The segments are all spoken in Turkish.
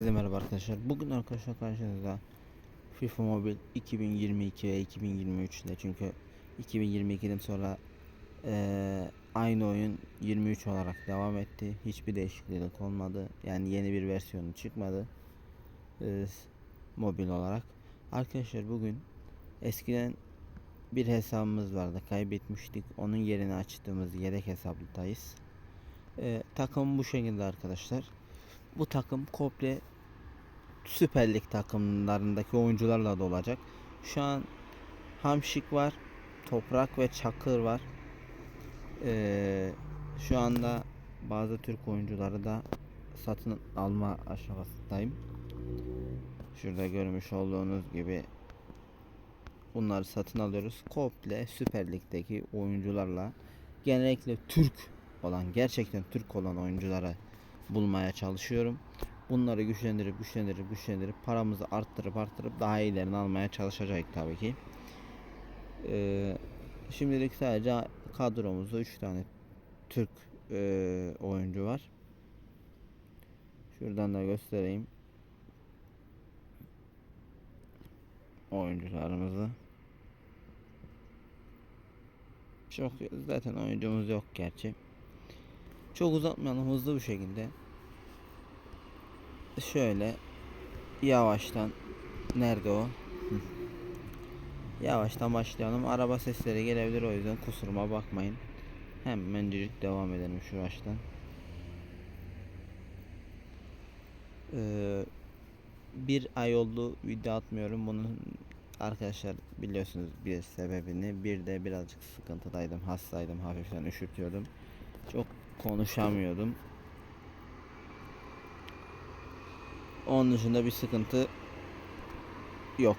Herkese merhaba arkadaşlar. Bugün arkadaşlar karşınızda FIFA Mobile 2022 ve 2023'te çünkü 2022'den sonra eee, aynı oyun 23 olarak devam etti. Hiçbir değişiklik olmadı. Yani yeni bir versiyonu çıkmadı. Eee, mobil olarak. Arkadaşlar bugün eskiden bir hesabımız vardı. Kaybetmiştik. Onun yerini açtığımız yedek hesaptayız. Eee takım bu şekilde arkadaşlar. Bu takım komple Süper Lig takımlarındaki oyuncularla da olacak. Şu an Hamşik var, Toprak ve Çakır var. Ee, şu anda bazı Türk oyuncuları da satın alma aşamasındayım. Şurada görmüş olduğunuz gibi bunları satın alıyoruz. Komple Süper Lig'deki oyuncularla genellikle Türk olan gerçekten Türk olan oyuncuları bulmaya çalışıyorum. Bunları güçlendirip güçlendirip güçlendirip paramızı arttırıp arttırıp daha iyilerini almaya çalışacak tabii ki. Ee, şimdilik sadece kadromuzda 3 tane Türk e, oyuncu var. Şuradan da göstereyim. Oyuncularımızı. Çok zaten oyuncumuz yok gerçi. Çok uzatmayalım hızlı bir şekilde. Şöyle yavaştan nerede o? Yavaştan başlayalım. Araba sesleri gelebilir o yüzden kusuruma bakmayın. Hemencik devam edelim şu baştan. Ee, bir ay oldu video atmıyorum. Bunun arkadaşlar biliyorsunuz bir sebebini. Bir de birazcık sıkıntıdaydım. Hastaydım. Hafiften üşütüyordum. Çok konuşamıyordum. Onun dışında bir sıkıntı yok.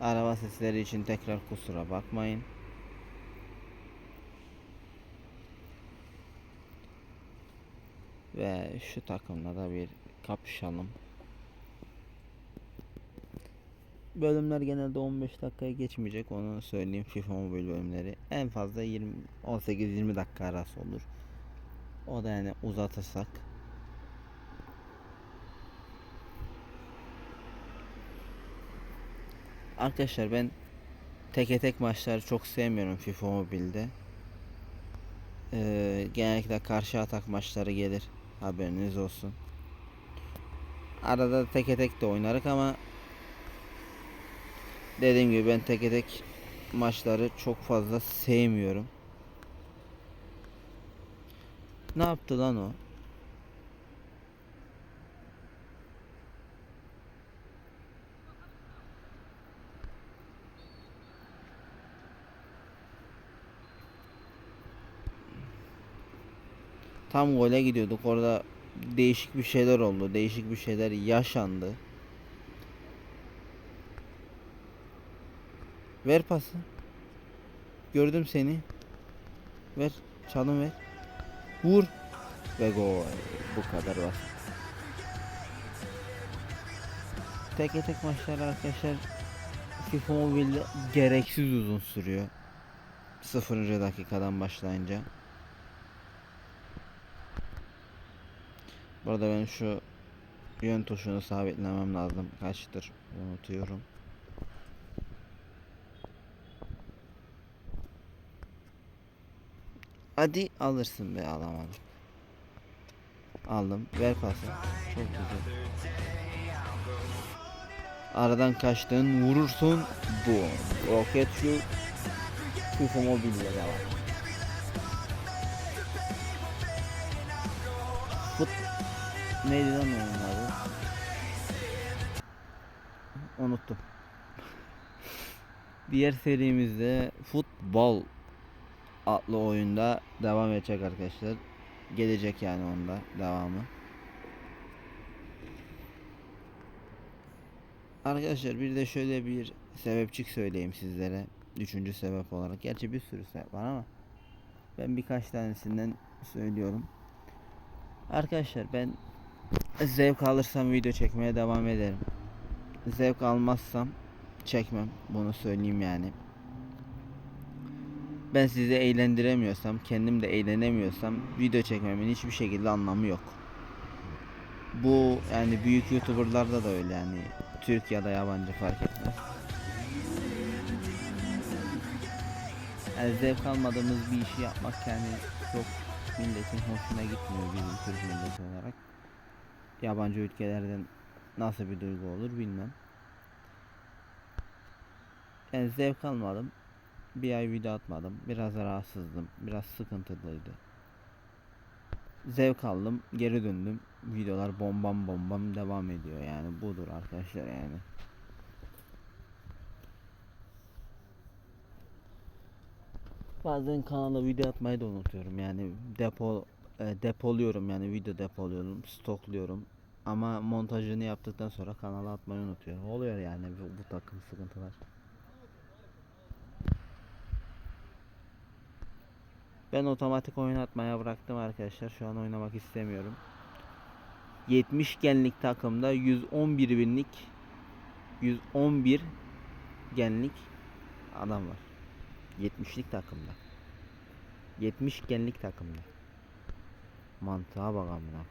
Araba sesleri için tekrar kusura bakmayın. Ve şu takımla da bir kapışalım. Bölümler genelde 15 dakikaya geçmeyecek onu söyleyeyim FIFA Mobile bölümleri. En fazla 20 18-20 dakika arası olur. O da yani uzatırsak. Arkadaşlar ben teke tek maçları çok sevmiyorum FIFA Mobile'de. Ee, genellikle karşı atak maçları gelir. Haberiniz olsun. Arada teke tek de oynarık ama dediğim gibi ben teke tek maçları çok fazla sevmiyorum. Ne yaptı lan o? Tam gole gidiyorduk. Orada değişik bir şeyler oldu. Değişik bir şeyler yaşandı. Ver pası. Gördüm seni. Ver. Çalım ver. Vur. Ve gol. Bu kadar basit. Tek tek maçlar arkadaşlar FIFA Mobile'de gereksiz uzun sürüyor. 0. dakikadan başlayınca. Burada ben şu yön tuşunu sabitlemem lazım. Kaçtır unutuyorum. Hadi alırsın be alamadım. Aldım. Ver pası. Çok güzel. Aradan kaçtın. Vurursun. Bu. Roket şu. FIFA mobilya devam. Fut. Neydi lan onun adı? Unuttum. Diğer serimizde futbol adlı oyunda devam edecek arkadaşlar. Gelecek yani onda devamı. Arkadaşlar bir de şöyle bir sebepçik söyleyeyim sizlere. Üçüncü sebep olarak. Gerçi bir sürü sebep var ama ben birkaç tanesinden söylüyorum. Arkadaşlar ben zevk alırsam video çekmeye devam ederim. Zevk almazsam çekmem. Bunu söyleyeyim yani. Ben sizi eğlendiremiyorsam, kendim de eğlenemiyorsam video çekmemin hiçbir şekilde anlamı yok. Bu yani büyük YouTuber'larda da öyle yani. Türk ya da yabancı fark etmez. Yani zevk almadığımız bir işi yapmak yani çok milletin hoşuna gitmiyor bizim Türk milleti olarak. Yabancı ülkelerden nasıl bir duygu olur bilmem. Yani zevk almadım. Bir ay video atmadım. Biraz rahatsızdım. Biraz sıkıntılıydı. Zevk aldım. Geri döndüm. Videolar bombam bombam devam ediyor yani. Budur arkadaşlar yani. Bazen kanala video atmayı da unutuyorum. Yani depo e, depoluyorum yani video depoluyorum, stokluyorum. Ama montajını yaptıktan sonra kanala atmayı unutuyorum. Oluyor yani bu, bu takım sıkıntılar. Ben otomatik oyun atmaya bıraktım arkadaşlar. Şu an oynamak istemiyorum. 70 genlik takımda 111 binlik 111 genlik adam var. 70'lik takımda. 70 genlik takımda. Mantığa bak amına.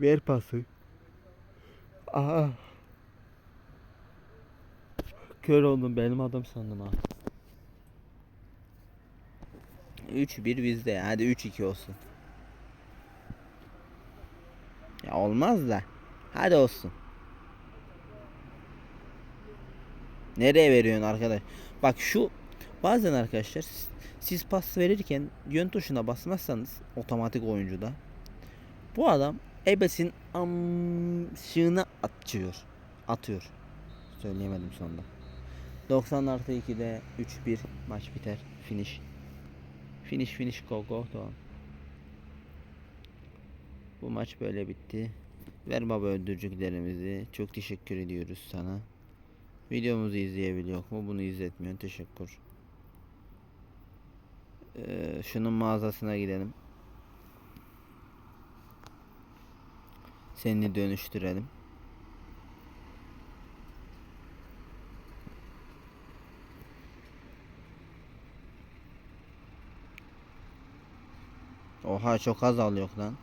Ver pası. Aha. Kör oldum benim adım sandım ha. 3-1 bizde. Hadi 3-2 olsun. Ya olmaz da. Hadi olsun. Nereye veriyorsun arkadaş? Bak şu bazen arkadaşlar siz- pas verirken yön tuşuna basmazsanız otomatik oyuncuda bu adam ebesin amşığına atıyor. Atıyor. Söyleyemedim sonunda. 90 artı 2'de 3-1 maç biter. Finish. Finish finish go go tamam. Bu maç böyle bitti. Ver baba öldürücüklerimizi. Çok teşekkür ediyoruz sana. Videomuzu izleyebiliyor mu? Bunu izletmiyor. Teşekkür. Ee, şunun mağazasına gidelim. Seni dönüştürelim. Oha çok az alıyor lan.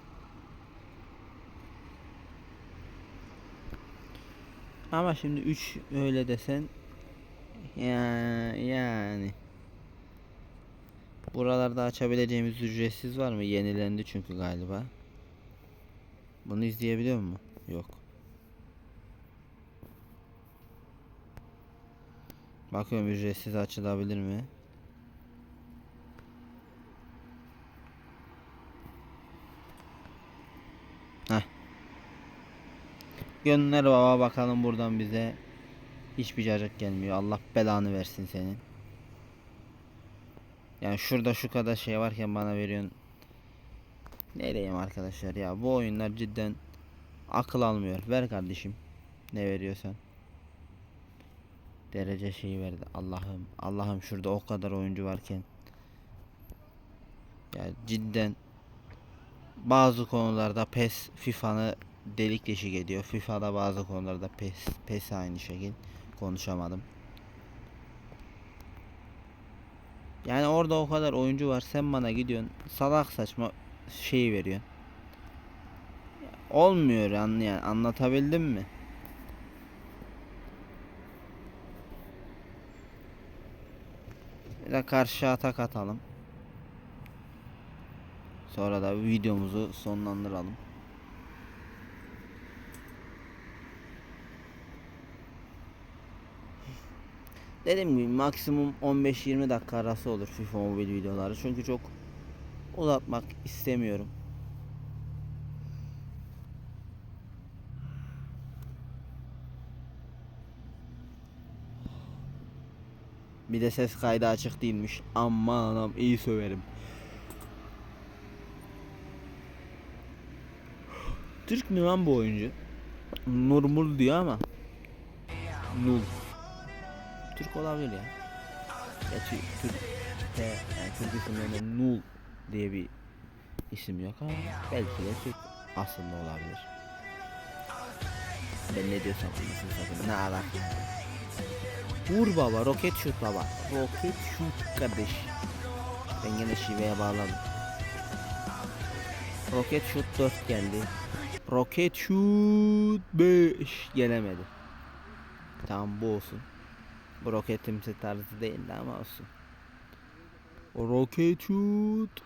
Ama şimdi 3 öyle desen ya yani Buralarda açabileceğimiz ücretsiz var mı? Yenilendi çünkü galiba. Bunu izleyebiliyor mu? Yok. Bakıyorum ücretsiz açılabilir mi? Gönder baba bakalım buradan bize hiçbir cacık gelmiyor. Allah belanı versin senin. Yani şurada şu kadar şey varken bana veriyorsun. Nereyim arkadaşlar ya bu oyunlar cidden akıl almıyor. Ver kardeşim. Ne veriyorsan. Derece şeyi verdi. Allah'ım. Allah'ım şurada o kadar oyuncu varken. Ya cidden bazı konularda PES FIFA'nı delik deşik ediyor. FIFA'da bazı konularda PES PES aynı şekil konuşamadım. Yani orada o kadar oyuncu var. Sen bana gidiyorsun. Salak saçma şeyi veriyorsun. Olmuyor anlayan. Anlatabildim mi? Bir de karşı atak atalım. Sonra da videomuzu sonlandıralım. Dediğim gibi maksimum 15-20 dakika arası olur FIFA mobil videoları. Çünkü çok uzatmak istemiyorum. Bir de ses kaydı açık değilmiş. Aman anam iyi söverim. Türk mü lan bu oyuncu? Nurmul diyor ama. Nul. Türk olabilir ya. Gerçi Türk T, yani Türk isimlerinde Nul diye bir isim yok ama belki de Türk aslında olabilir. Ben ne diyorsam anlasın sakın. Ne alaka? Vur baba roket şut baba. Roket şut kardeş. Ben gene şiveye bağladım. Roket şut 4 geldi. Roket şut 5 gelemedi. Tamam bu olsun. Bu roketimsi tarzı değildi ama olsun. Roket şut.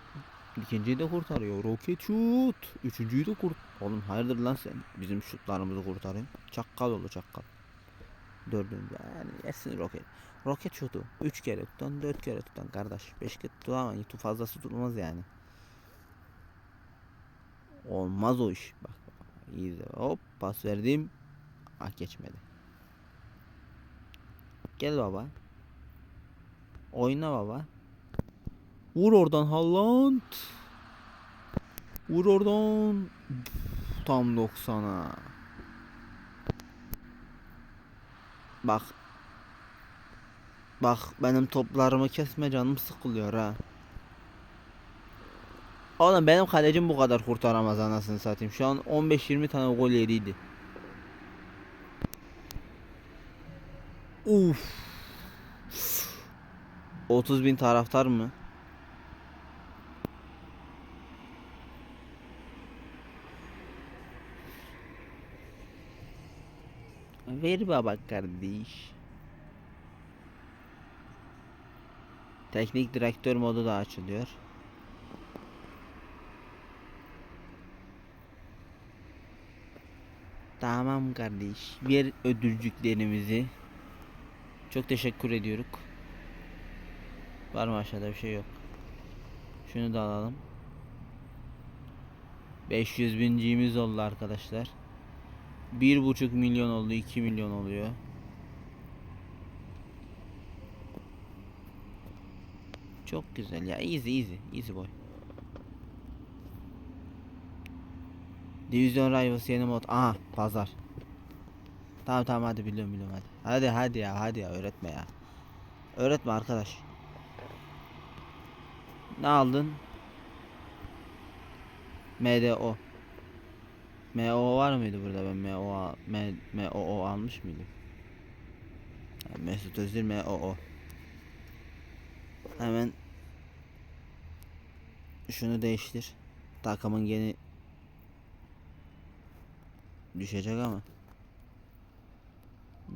İkinciyi de kurtarıyor. Roket şut. Üçüncüyü de kurt. Oğlum hayırdır lan sen? Bizim şutlarımızı kurtarın. Çakkal oldu çakkal. Dördüncü yani yesin roket. Roket şutu. Üç kere tutan, dört kere tutan kardeş. Beş kere tutamayın. Tu fazlası tutulmaz yani. Olmaz o iş. Bak bak. İyi de hop pas verdim. Ah geçmedi. Gel baba. Oyna baba. Vur oradan Haaland. Vur oradan. Tam 90'a. Bak. Bak benim toplarımı kesme canım sıkılıyor ha. Oğlum benim kalecim bu kadar kurtaramaz anasını satayım. Şu an 15-20 tane gol yeriydi. Uf. 30 bin taraftar mı? Ver baba kardeş. Teknik direktör modu da açılıyor. Tamam kardeş. Ver ödülcüklerimizi. Çok teşekkür ediyoruz. Var mı aşağıda bir şey yok. Şunu da alalım. 500 binciğimiz oldu arkadaşlar. Bir buçuk milyon oldu, 2 milyon oluyor. Çok güzel ya. Easy easy. Easy boy. Division Rivals yeni mod. Aha pazar. Tamam tamam hadi biliyorum biliyorum hadi. Hadi hadi ya hadi ya öğretme ya. Öğretme arkadaş. Ne aldın? MDO. MO var mıydı burada ben MO M MOO almış mıydım? Mesut Özil MOO. Hemen şunu değiştir. Takımın yeni düşecek ama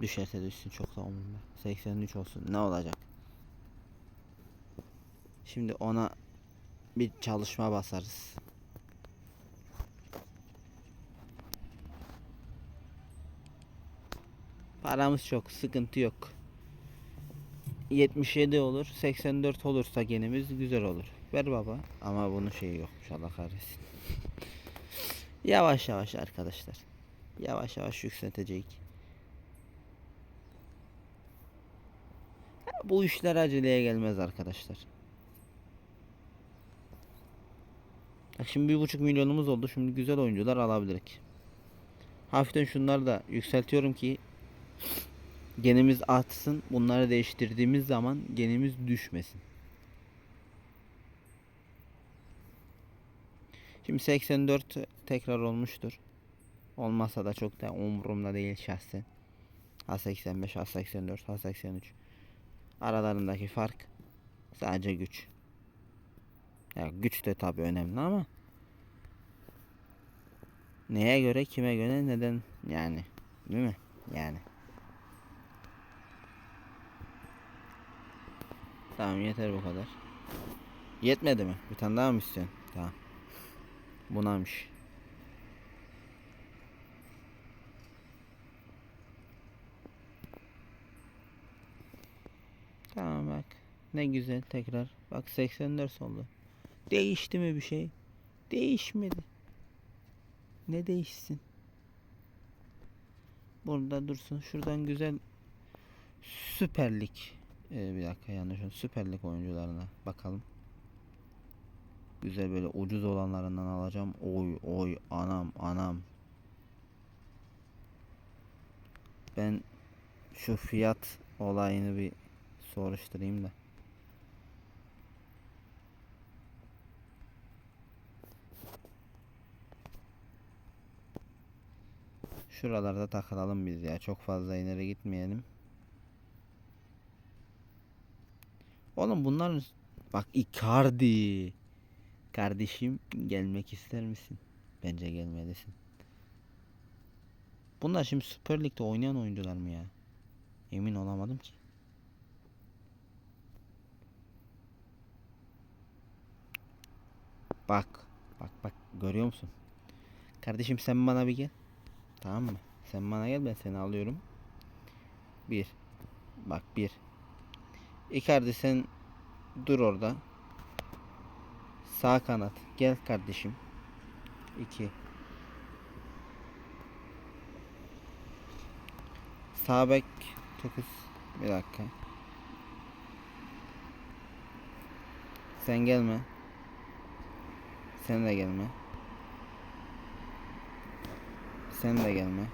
düşerse düşsün çok da umurumda. 83 olsun ne olacak? Şimdi ona bir çalışma basarız. Paramız çok, sıkıntı yok. 77 olur, 84 olursa genimiz güzel olur. Ver baba. Ama bunun şeyi yokmuş Allah kahretsin. yavaş yavaş arkadaşlar. Yavaş yavaş yükseltecek. Bu işler aceleye gelmez arkadaşlar. Bak şimdi bir buçuk milyonumuz oldu. Şimdi güzel oyuncular alabilirik. Hafiften şunları da yükseltiyorum ki genimiz artsın. Bunları değiştirdiğimiz zaman genimiz düşmesin. Şimdi 84 tekrar olmuştur. Olmasa da çok da umurumda değil şahsen. A85, A84, A83. Aralarındaki fark sadece güç. Ya güç de tabi önemli ama neye göre, kime göre, neden yani, değil mi? Yani. Tamam yeter bu kadar. Yetmedi mi? Bir tane daha mı istiyorsun? Tamam. Bunamış. Tamam bak. Ne güzel tekrar. Bak 84 oldu. Değişti mi bir şey? Değişmedi. Ne değişsin? Burada dursun. Şuradan güzel Süper Lig. Ee, bir dakika yanlış oldu. Süper Lig oyuncularına bakalım. Güzel böyle ucuz olanlarından alacağım. Oy oy anam anam. Ben şu fiyat olayını bir soruşturayım da. Şuralarda takılalım biz ya. Çok fazla ileri gitmeyelim. Oğlum bunların bak Icardi. Kardeşim gelmek ister misin? Bence gelmelisin. Bunlar şimdi Süper Lig'de oynayan oyuncular mı ya? Emin olamadım ki. Bak. Bak bak görüyor musun? Kardeşim sen bana bir gel. Tamam mı? Sen bana gel ben seni alıyorum. Bir. Bak bir. Icardi sen dur orada. Sağ kanat. Gel kardeşim. 2. Sağ bek 9. Bir dakika. Sen gelme. Sen de gelme. Sen de gelme.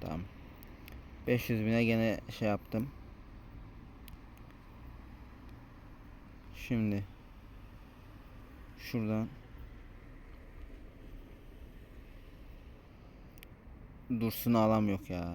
Tamam. 500 bine gene şey yaptım. Şimdi şuradan Dursun alam yok ya.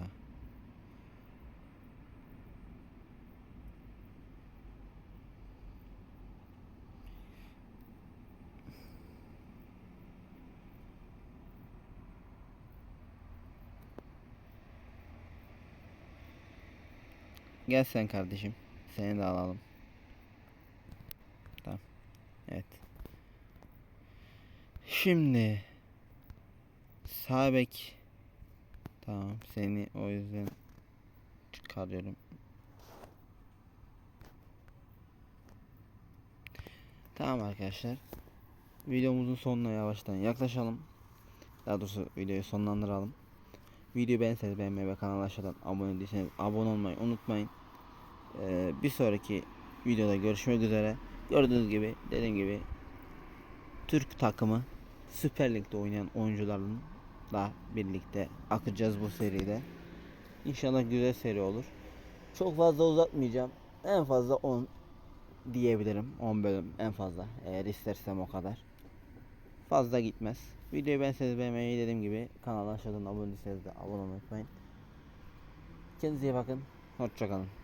Gel sen kardeşim. Seni de alalım. Tamam. Evet. Şimdi sağ bek Tamam seni o yüzden çıkarıyorum. Tamam arkadaşlar. Videomuzun sonuna yavaştan yaklaşalım. Daha doğrusu videoyu sonlandıralım. Videoyu beğenseniz beğenmeyi ve kanala aşağıdan abone değilseniz abone olmayı unutmayın. Ee, bir sonraki videoda görüşmek üzere. Gördüğünüz gibi dediğim gibi Türk takımı Süper Lig'de oynayan oyuncularla birlikte akacağız bu seride. İnşallah güzel seri olur. Çok fazla uzatmayacağım. En fazla 10 diyebilirim. 10 bölüm en fazla. Eğer istersem o kadar. Fazla gitmez. Videoyu beğenseniz beğenmeyi dediğim gibi kanala aşağıdan abone değilseniz de abone olmayı unutmayın. Kendinize iyi bakın. Hoşçakalın.